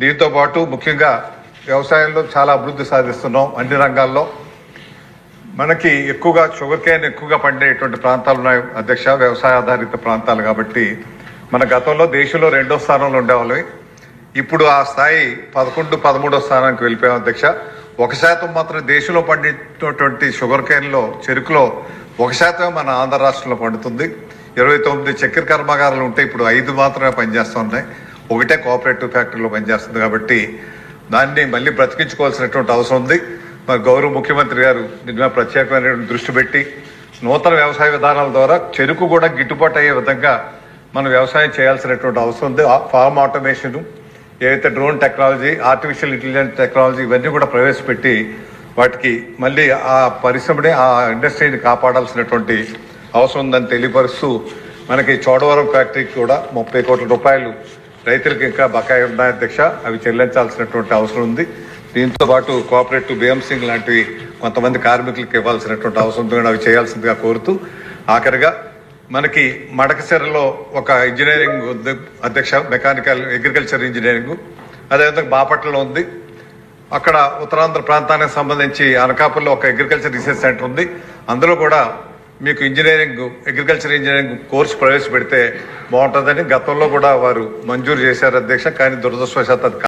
దీంతో పాటు ముఖ్యంగా వ్యవసాయంలో చాలా అభివృద్ధి సాధిస్తున్నాం అన్ని రంగాల్లో. మనకి ఎక్కువగా షుగర్ కేన్ ఎక్కువగా పండేటువంటి ప్రాంతాలు ఉన్నాయి అధ్యక్ష వ్యవసాయ ఆధారిత ప్రాంతాలు కాబట్టి మన గతంలో దేశంలో రెండో స్థానంలో ఉండేవాళ్ళం ఇప్పుడు ఆ స్థాయి పదకొండు పదమూడో స్థానానికి వెళ్ళిపోయాం అధ్యక్ష. ఒక శాతం మాత్రం దేశంలో పండినటువంటి షుగర్ కేన్లో చెరుకులో ఒక శాతం మన ఆంధ్ర రాష్ట్రంలో పండుతుంది. ఇరవై తొమ్మిది చక్కెర కర్మాగారాలు ఉంటే ఇప్పుడు ఐదు మాత్రమే పనిచేస్తున్నాయి ఒకటే కోఆపరేటివ్ ఫ్యాక్టరీలో పనిచేస్తుంది కాబట్టి దాన్ని మళ్ళీ బ్రతికించుకోవాల్సినటువంటి అవసరం ఉంది. మరి గౌరవ ముఖ్యమంత్రి గారు దీని మీద ప్రత్యేకమైన దృష్టి పెట్టి నూతన వ్యవసాయ విధానాల ద్వారా చెరుకు కూడా గిట్టుబాటు అయ్యే విధంగా మనం వ్యవసాయం చేయాల్సినటువంటి అవసరం ఉంది. ఫార్మ్ ఆటోమేషన్ ఏదైతే drone technology artificial intelligence technology ఇవన్నీ కూడా ప్రవేశపెట్టి వాటికి మళ్ళీ ఆ పరిశ్రమని ఆ ఇండస్ట్రీని కాపాడాల్సినటువంటి అవసరం ఉందని తెలియపరుస్తూ మనకి చోడవరం ఫ్యాక్టరీకి కూడా ముప్పై కోట్ల రూపాయలు రైతులకు ఇంకా బకాయి ఉన్నాయి అధ్యక్ష? అవి చెల్లించాల్సినటువంటి అవసరం ఉంది. దీంతో పాటు కోఆపరేటివ్ బిఎంసింగ్ లాంటివి కొంతమంది కార్మికులకు ఇవ్వాల్సినటువంటి అవసరం ఉంది అవి చేయాల్సిందిగా కోరుతూ ఆఖరిగా మనకి మడకసెరలో ఒక ఇంజనీరింగ్ ఉంది అధ్యక్ష మెకానికల్ అగ్రికల్చర్ ఇంజనీరింగ్ అదేవిధంగా బాపట్లలో ఉంది. అక్కడ ఉత్తరాంధ్ర ప్రాంతానికి సంబంధించి అనకాపల్లిలో ఒక అగ్రికల్చర్ రీసెర్చ్ సెంటర్ ఉంది. అందులో కూడా మీకు ఇంజనీరింగ్ అగ్రికల్చర్ ఇంజనీరింగ్ కోర్సు ప్రవేశపెడితే బాగుంటుందని గతంలో కూడా వారు మంజూరు చేశారు అధ్యక్ష కానీ దురదృష్టవశాత్తు